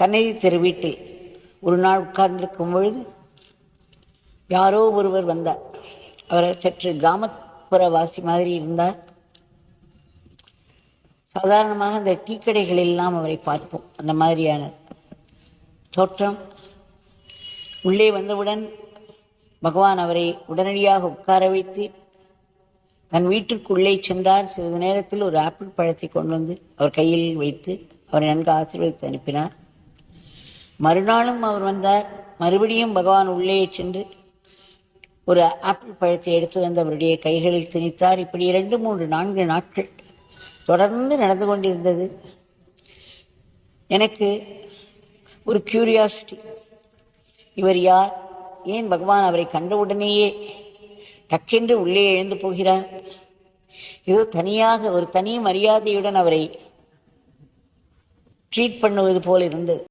சன்னதி தெரு வீட்டில் ஒரு நாள் உட்கார்ந்திருக்கும் பொழுது யாரோ ஒருவர் வந்தார். அவர் சற்று கிராமப்புறவாசி மாதிரி இருந்தார். சாதாரணமாக அந்த டீ கடைகளெல்லாம் அவரை பார்ப்போம். அந்த மாதிரியான தோற்றம். உள்ளே வந்தவுடன் பகவான் அவரை உடனடியாக உட்கார வைத்து தன் வீட்டிற்குள்ளே சென்றார். சிறிது நேரத்தில் ஒரு ஆப்பிள் பழத்தை கொண்டு வந்து அவர் கையில் வைத்து அவரை நன்கு ஆசீர்வதித்து அனுப்பினார். மறுநாளும் அவர் வந்தார். மறுபடியும் பகவான் உள்ளே சென்று ஒரு ஆப்பிள் பழத்தை எடுத்து வந்து அவருடைய கைகளில் திணித்தார். இப்படி இரண்டு மூன்று நான்கு நாட்கள் தொடர்ந்து நடந்து கொண்டிருந்தது. எனக்கு ஒரு கியூரியாசிட்டி இவர் யார்? ஏன் பகவான் அவரை கண்டவுடனேயே டக்கென்று உள்ளே எழுந்து போகிறார்? ஏதோ தனியாக ஒரு தனி மரியாதையுடன் அவரை ட்ரீட் பண்ணுவது போல் இருந்தது.